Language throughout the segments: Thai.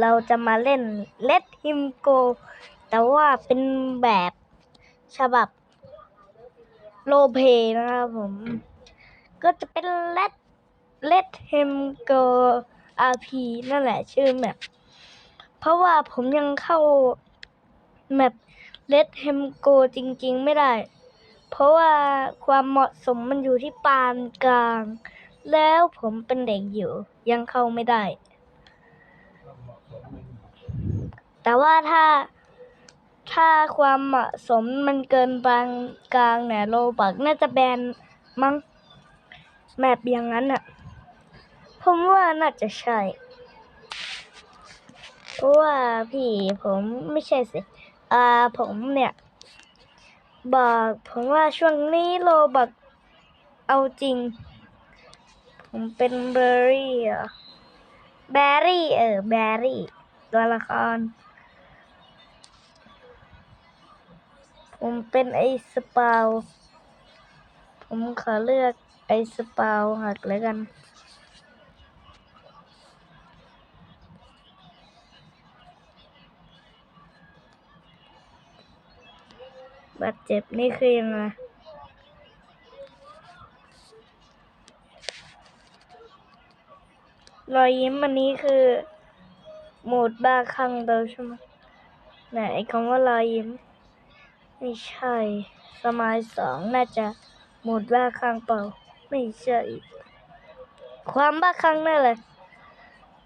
เราจะมาเล่น Let Him Go แต่ว่าเป็นแบบฉบับโลเพนะครับผม ก็จะเป็น Let Let Him Go RP นั่นแหละชื่อแมปเพราะว่าผมยังเข้าแมป Let Him Go จริง ๆ ไม่ได้ เพราะว่าความเหมาะสมมันอยู่ที่ปานกลาง แล้วผมเป็นเด็กอยู่ยังเข้าไม่ได้ แต่ว่าถ้าถ้าความเหมาะสมมันเกินปานกลางเนี่ยโลบักน่าจะแบนมั้งแมปอย่างนั้นอะผมว่าน่าจะใช่เพราะว่าพี่ผมไม่ใช่สิ อ่าผมเนี่ย บอกผมว่าช่วงนี้โลบักเอาจริง ผมเป็นเบอร์รี่เหรอแบรี่ เออ แบรี่ ตัวละคร ผมเป็นไอสปาวผมขอเลือกไอสปาวหักแล้วกันบาดเจ็บนี่คือยังไงรอยยิ้มอันนี้คือ โหมดบ้าคลั่งเดิมใช่ไหมไหนไอ้คำว่ารอยยิ้ม ไม่ใช่ สมายสองน่าจะหมดบ้าคลั่งเปล่า ไม่ใช่ ความบ้าคลั่งนั่นแหละ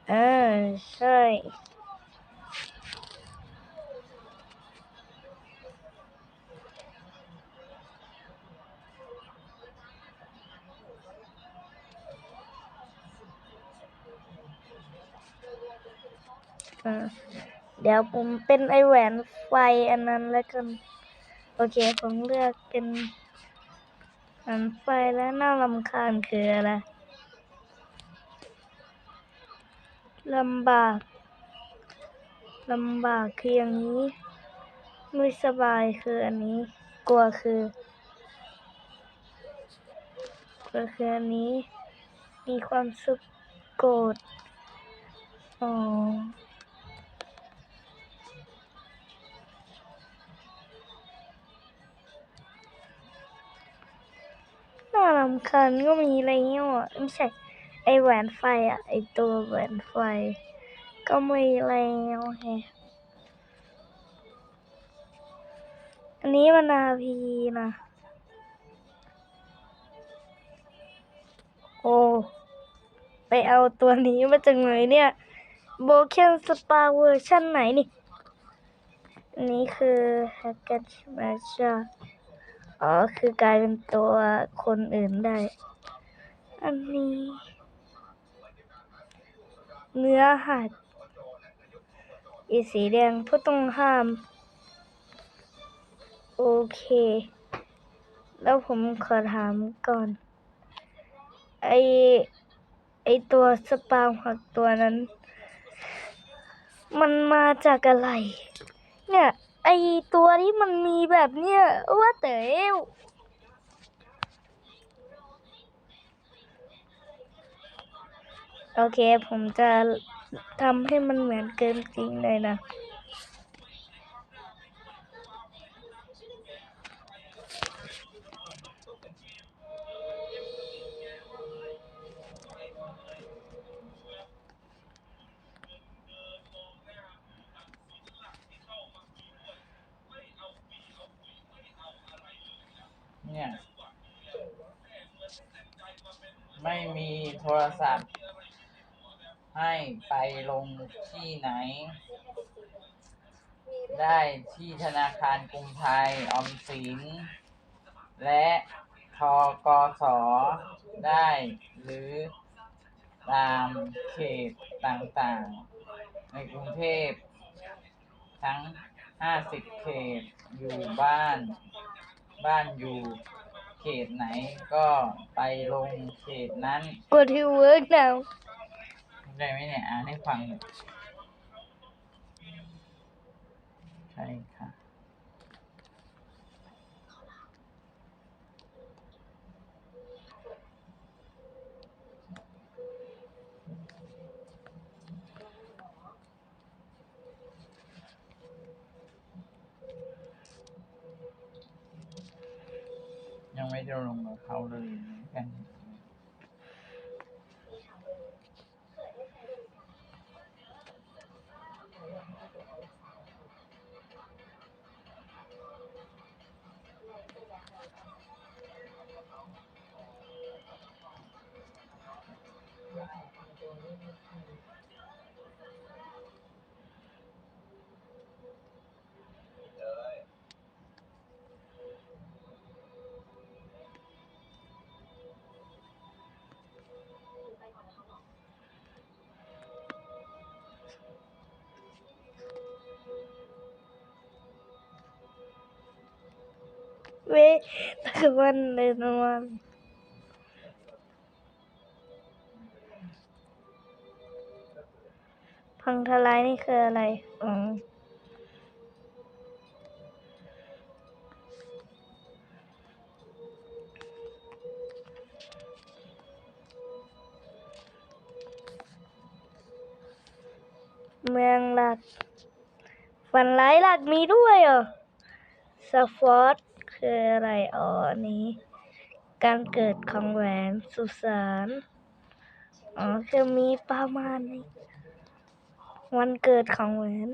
เออใช่เดี๋ยวผมเป็นไอแหวนไฟอันนั้นแล้วกัน โอเค ผมเลือกเป็นหวนไฟแล้วน่ารำคาญคืออะไรลำบากลำบากคืออย่างนี้ไม่สบายคืออันนี้ กลัวคือกลัวคืออันนี้ มีความสุขโกรธอ๋อ น่ารำคาญก็มีอะไรเงี้ยอะไม่ใช่ ไอแหวนไฟอะ ไอตัวแหวนไฟ ก็ไม่อะไรเงี้ยแฮอันนี้มันนาพีนะ โอ้ ไปเอาตัวนี้มาจากไหนเนี่ยโบเคนสปาเวอร์ชั่นไหนนี่ อันนี้คือแฮกเกตแมชช อ๋อ คือกลายเป็นตัวคนอื่นได้ อันนี้ เนื้อหัด อีสีแดงผู้ต้องห้าม โอเค แล้วผมขอถามก่อน ไอไอตัวสปาหักตัวนั้น มันมาจากอะไร เนี่ย ไอตัวที่มันมีแบบเนี้ยว่าเต๋อวโอเค ผมจะทำให้มันเหมือนเกินจริงเลยนะ ม่มีโทรศัพท์ ให้ไปลงที่ไหน ได้ที่ธนาคารกรุงไทยออมสิน และทกสได้ หรือตามเขตต่างๆ ในกรุงเทพ ทั้ง 50 เขตอยู่บ้าน บ้านอยู่ เขตไหนก็ไปลงเขตนั้น Go to work now ได้ไหมเนี่ย อ่านให้ฟังหน่อยใช่ ค่ะได้ล งกับเขาเลยเหมือนกันเวตะวันเลยนะวันพังทลายนี่คืออะไรอ๋อเมืองหลัก ฝันร้ายหลักมีด้วยเหรอสฟอร์ต คืออะไร อ๋อ อันนี้ การเกิดของแหวนสุสานอ๋อคือมีประมาณนี้ วันเกิดของแหวน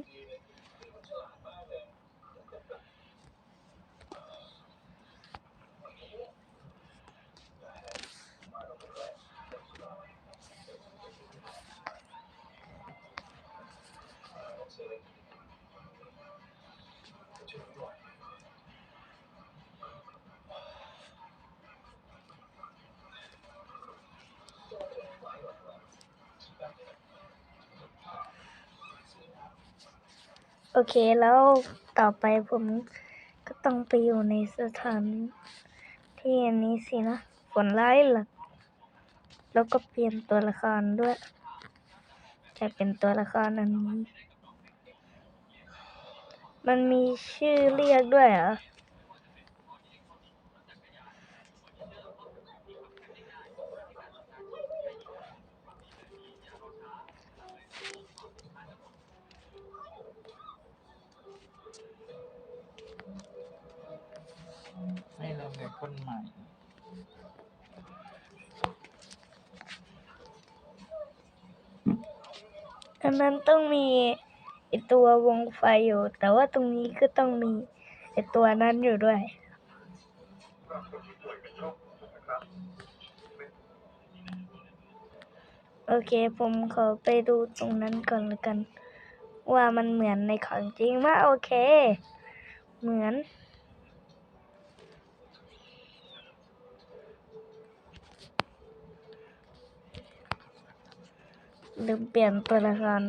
โอเคแล้วต่อไปผมก็ต้องไปอยู่ในสถานที่อันนี้สินะฝนร้ายหลัก แล้วก็เปลี่ยนตัวละครด้วย จะเป็นตัวละครอันนี้ มันมีชื่อเรียกด้วยเหรอ อันนั้นต้องมีไอตัววงไฟอยู่ แต่ว่าตรงนี้ก็ต้องมีไอตัวนั้นอยู่ด้วยโอเค ผมขอไปดูตรงนั้นก่อนละกัน ว่ามันเหมือนในของจริงมาโอเค เหมือน ลืมเปลี่ยนตัวละคร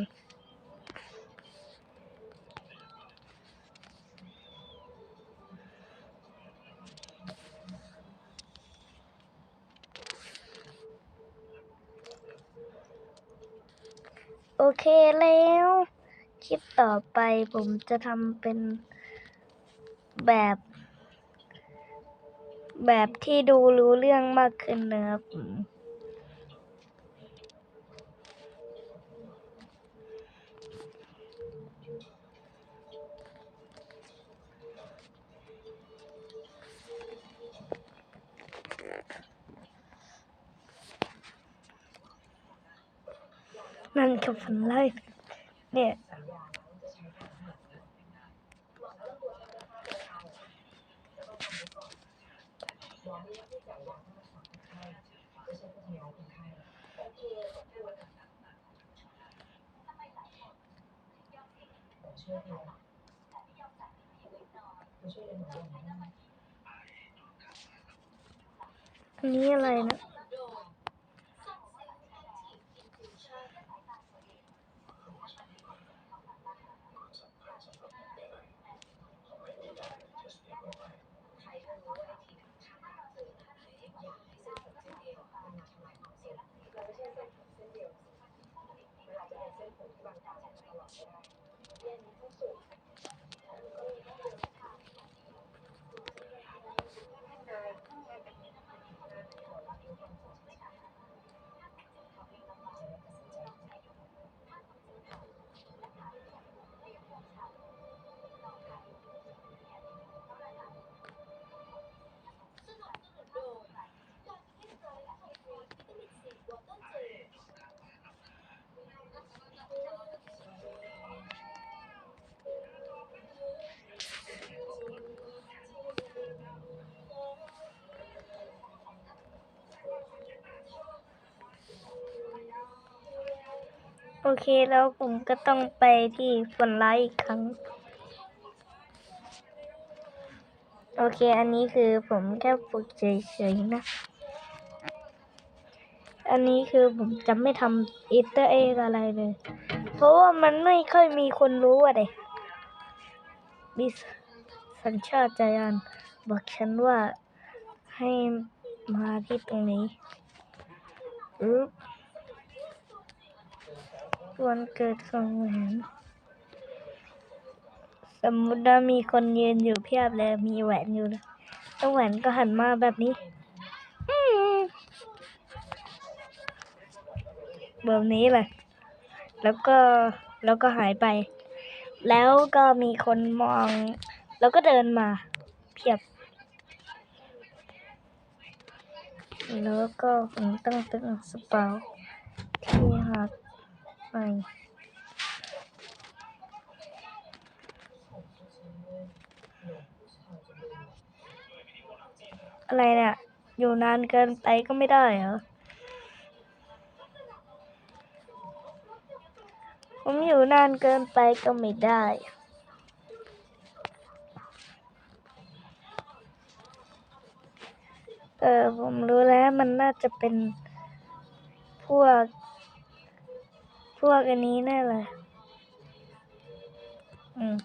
โอเคแล้ว คลิปต่อไปผมจะทำเป็นแบบ แบบที่ดูรู้เรื่องมากขึ้นนะครับ อืมนั่นคือฝันไล่เนี่ยอันนี้อะไรนะ โอเคแล้วผมก็ต้องไปที่ฝันร้ายอีกครั้ง โอเค อันนี้คือผมแค่ฝึกเฉยๆนะ อันนี้คือผมจะไม่ทำอีเตอร์เอ็กอะไรเลย เพราะว่ามันไม่ค่อยมีคนรู้อะเด็กมีสัญชาตญาณบอกฉันว่าให้มาที่ตรงนี้อึ๊บ วันเกิดของแหวนสมมุติว่ามีคนยืนอยู่เพียบเลยมีแหวนอยู่เลยแล้วแหวนก็หันมาแบบนี้แบบนี้เลยแล้วก็แล้วก็หายไป แล้วก็มีคนมอง แล้วก็เดินมา เพียบ แล้วก็ผมต้องตึงสเปา อะไรเนี่ย อยู่นานเกินไปก็ไม่ได้เหรอ ผมอยู่นานเกินไปก็ไม่ได้เออผมรู้แล้วมันน่าจะเป็นพวก พวกอันนี้แน่เลยอืม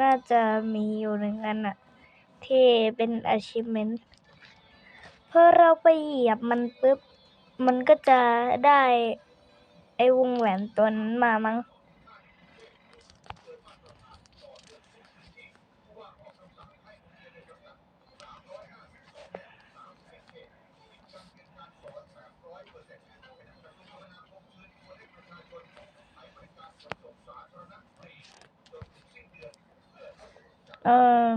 น่าจะมีอยู่หนึ่งอันอะที่เป็น achievement พอเราไปเหยียบมันปุ๊บ มันก็จะได้ไอ้วงแหวนตัวนั้นมามั้ง เออ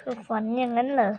คือฝันอย่างนั้นเหรอ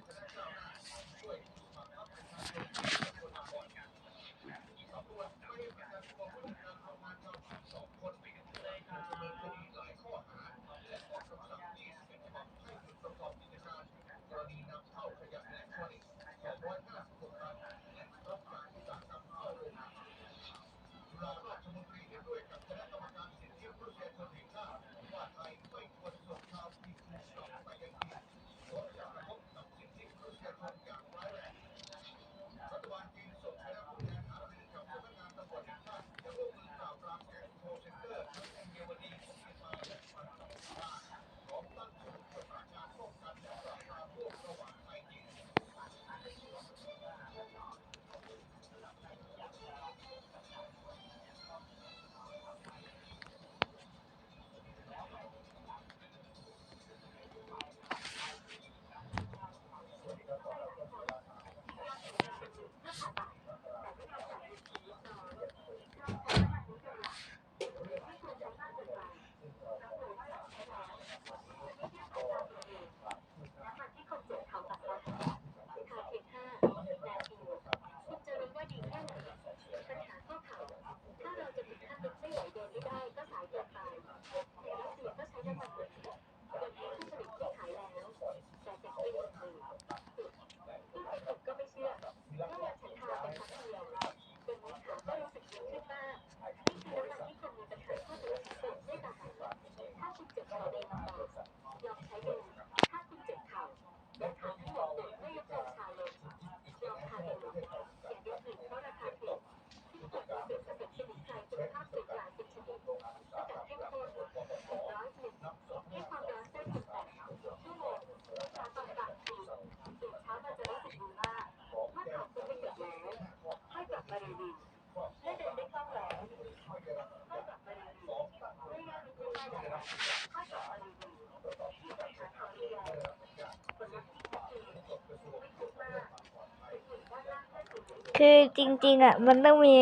คือจริง ๆ อะ มันต้องมี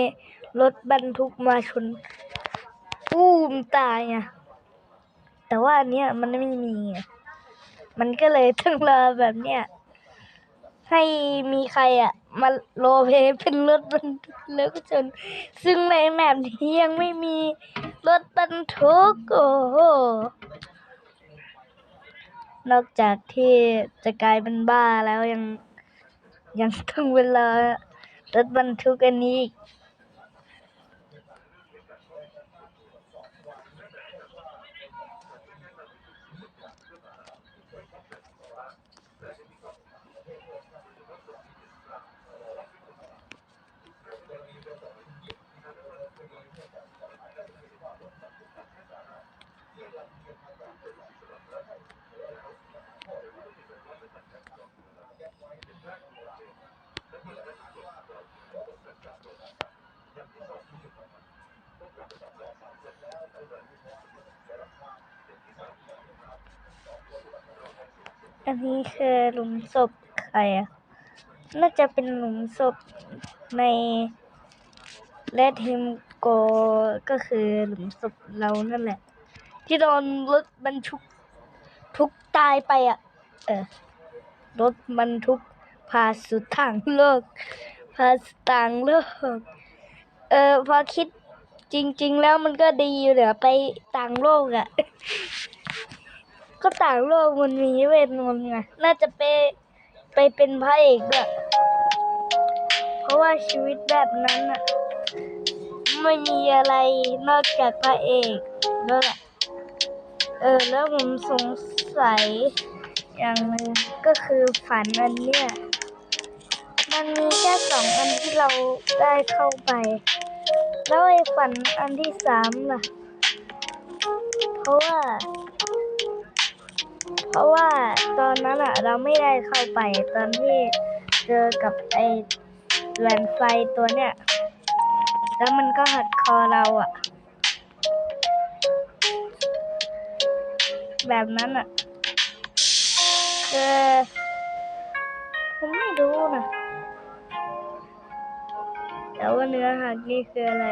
รถบรรทุกมาชนปูมตายไงแต่ว่าอันเนี้ยมันไม่มีไงมันก็เลยต้องรอแบบเนี้ยให้มีใครอะ มาโรลเพย์เป็นรถบรรทุกแล้วก็ชนซึ่งในแมปนี้ยังไม่มีรถบรรทุกโอ้โหนอกจากที่จะกลายเป็นบ้าแล้วยังยังต้องเวลา รถบรร อันนี้คือหลุมศพใครอะน่าจะเป็นหลุมศพในเลดฮิมโกก็คือหลุมศพเรานั่นแหละ ที่โดนรถบรรทุกทุกตายไปอะเออรถบรรทุกพาสุดทางโลก พาสุดต่างโลก เออพอคิดจริง ๆ แล้วมันก็ดีอยู่เดี๋ยวไปต่างโลกอะ ก็ต่างโลกมันมีเวทมนต์ไงน่าจะไปไปเป็นพระเอกด้วยเพราะว่าชีวิตแบบนั้นอะไม่มีอะไรนอกจากพระเอกแล้วแหละเออแล้วผมสงสัยอย่างหนึ่งก็คือฝันอันเนี้ยมันมีแค่สองอันที่เราได้เข้าไป แล้วไอ้ฝันอันที่สามล่ะ เพราะว่า เพราะว่าตอนนั้นอะเราไม่ได้เข้าไปตอนที่เจอกับไอแหวนไฟตัวเนี้ยแล้วมันก็หักคอเราอะแบบนั้นอะเออผมไม่รู้นะแต่ว่าเนื้อหักนี่คืออะไร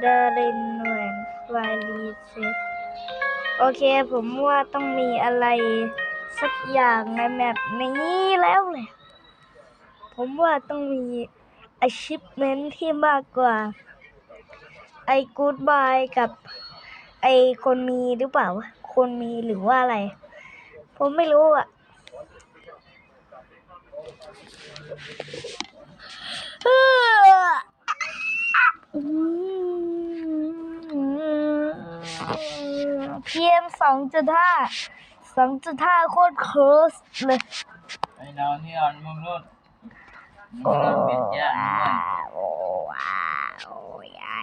เดรินแหวนไฟรีเซต โอเคผมว่าต้องมีอะไรสักอย่างในแมปนี้แล้วแหละผมว่าต้องมี achievement ที่มากกว่า ไอ้ goodbye กับ ไอ้คนมีหรือเปล่า คนมีหรือว่าอะไร ผมไม่รู้อะ พีเอ็มสองจุดห้าสองจุดห้าโคตรโคสเลยไปนอนที่นอนมุมนู้นมุมนู้นเปลี่ยนยากด้วยโอ้ว้าวใหญ่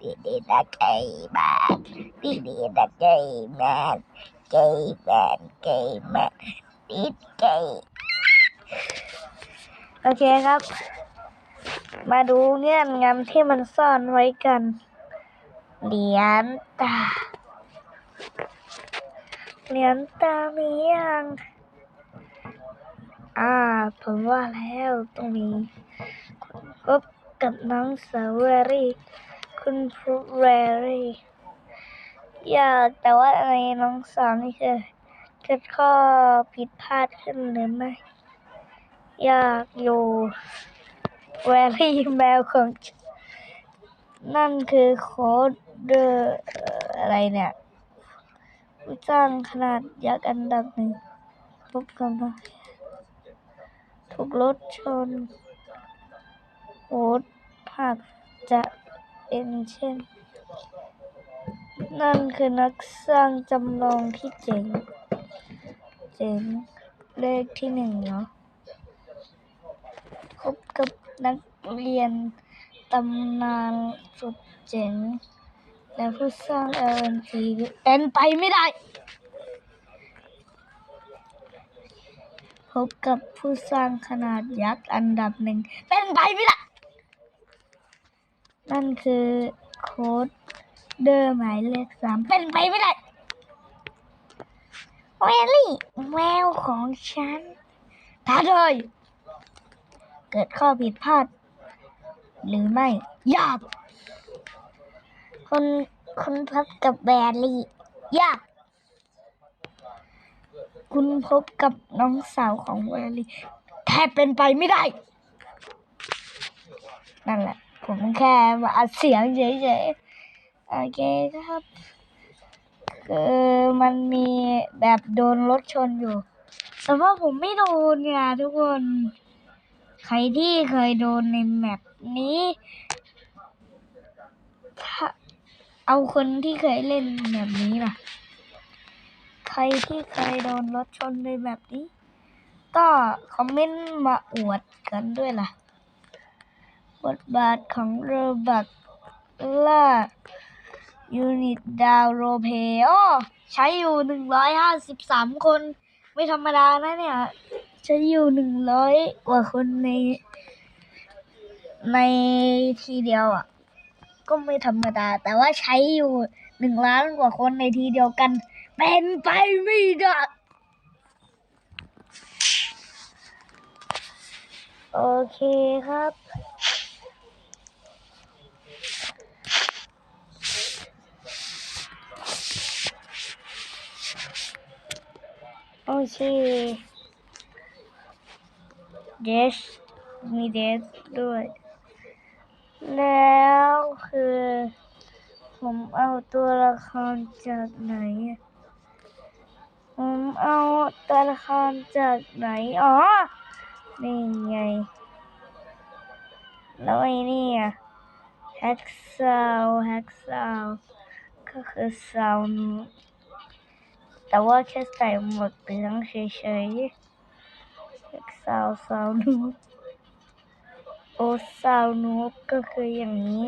ดีดีนะเกย์แมนดีดีนะเกย์แมนเกย์แมนเกย์แมนดีเกย์โอเคครับ มาดูเงื่อนงำที่มันซ่อนไว้กัน เหรียญตา เหรียญตามียัง อ่า ผมว่าแล้วต้องมีคุณพบกับน้องสาวเวรี่ คุณพรูเวรี่อยากแต่ว่าในน้องสาวนี่คือเกิดข้อผิดพลาดขึ้นหรือไม่ อยากอยู่แวรี่แมวของฉันนั่นคือโค้ด เดอร์อะไรเนี่ยผู้จ้างขนาดยักษ์อันดับหนึ่งพบกันถูกรถชนโอ๊ตผักจะเป็นเช่น นั่นคือนักสร้างจำลองที่เจ๋ง เจ๋งเลขที่หนึ่งเนาะพบกับนักเรียนตำนานสุดเจ๋ง และผู้สร้าง LNG เป็นไปไม่ได้ พบกับผู้สร้างขนาดยักษ์อันดับหนึ่ง เป็นไปไม่ได้ นั่นคือโค้ดเดอร์หมายเลขสามเป็นไปไม่ได้เวลลี่แมวของฉันท้าทายเกิดข้อผิดพลาด หรือไม่ยาก คนคนพบกับแบรลี่ย่าคุณพบกับน้องสาวของวาลีแทบเป็นไปไม่ได้ นั่นแหละ ผมแค่มาอัดเสียงเฉยๆ โอเคครับคือมันมีแบบโดนรถชนอยู่ แต่ว่าผมไม่โดนเนี่ยทุกคน ใครที่เคยโดนในแมปนี้ถ้า เอาคนที่เคยเล่นแบบนี้ล่ะ ใครที่เคยโดนรถชนในแบบนี้ ก็คอมเมนต์มาอวดกันด้วยล่ะ บทบาทของโรบักล่ายูนิตดาวโรเพโอใช้อยู่หนึ่งร้อยห้าสิบสามคน ไม่ธรรมดานะเนี่ย ใช้อยู่หนึ่งร้อยกว่าคนใน ในทีเดียวอะ ก็ไม่ธรรมดา แต่ว่าใช้อยู่หนึ่งล้านกว่าคนในทีเดียวกัน เป็นไปไม่ได้โอเคครับ โอเค เดชมีเดชด้วย แล้วคือ ผมเอาตัวละครจากไหน ผมเอาตัวละครจากไหน อ๋อ นี่ไง แล้วไอ้นี่อะแฮกซาวแฮกซาวก็คือซาวนูแต่ว่าแค่ใส่หมวกเหลืองเฉยๆแฮกซาวซาวนู โอซาวนูก็คืออย่างนี้